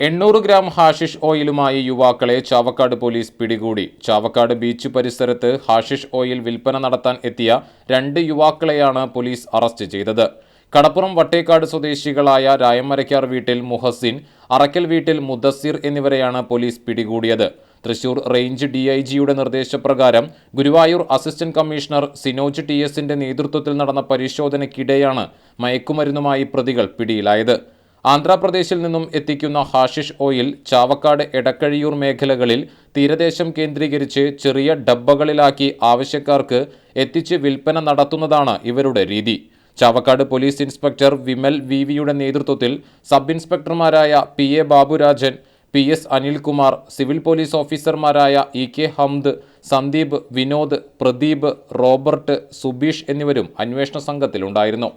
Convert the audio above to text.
എണ്ണൂറ് gram hashish ഓയിലുമായി യുവാക്കളെ Chavakkad police പിടികൂടി. ചാവക്കാട് ബീച്ച് പരിസരത്ത് ഹാഷിഷ് ഓയിൽ വിൽപ്പന നടത്താൻ എത്തിയ രണ്ട് യുവാക്കളെയാണ് പോലീസ് അറസ്റ്റ് ചെയ്തത്. കടപ്പുറം വട്ടേക്കാട് സ്വദേശികളായ രായമരയ്ക്കാർ വീട്ടിൽ മുഹസിൻ അറക്കൽ വീട്ടിൽ മുദസ്സിർ എന്നിവരെയാണ് പോലീസ് പിടികൂടിയത്. തൃശൂർ റേഞ്ച് ഡി ഐ ജിയുടെ നിർദ്ദേശപ്രകാരം Guruvayur assistant commissioner Sinoj T എസിന്റെ നേതൃത്വത്തിൽ നടന്ന പരിശോധനയ്ക്കിടെയാണ് മയക്കുമരുന്നുമായി പ്രതികൾ പിടിയിലായത്. ആന്ധ്രാപ്രദേശിൽ നിന്നും എത്തിക്കുന്ന ഹാഷിഷ് ഓയിൽ ചാവക്കാട് എടക്കഴിയൂർ മേഖലകളിൽ തീരദേശം കേന്ദ്രീകരിച്ച് ചെറിയ ഡബ്ബകളിലാക്കി ആവശ്യക്കാർക്ക് എത്തിച്ച് വിൽപ്പന നടത്തുന്നതാണ് ഇവരുടെ രീതി. Chavakkad police inspector Vimal V വിയുടെ നേതൃത്വത്തിൽ sub ഇൻസ്പെക്ടർമാരായ P A Baburajan P S Anilkumar civil police ഓഫീസർമാരായ E K Hamd Sandeep Vinod Pradeep Robert Subeesh എന്നിവരും അന്വേഷണ സംഘത്തിലുണ്ടായിരുന്നു.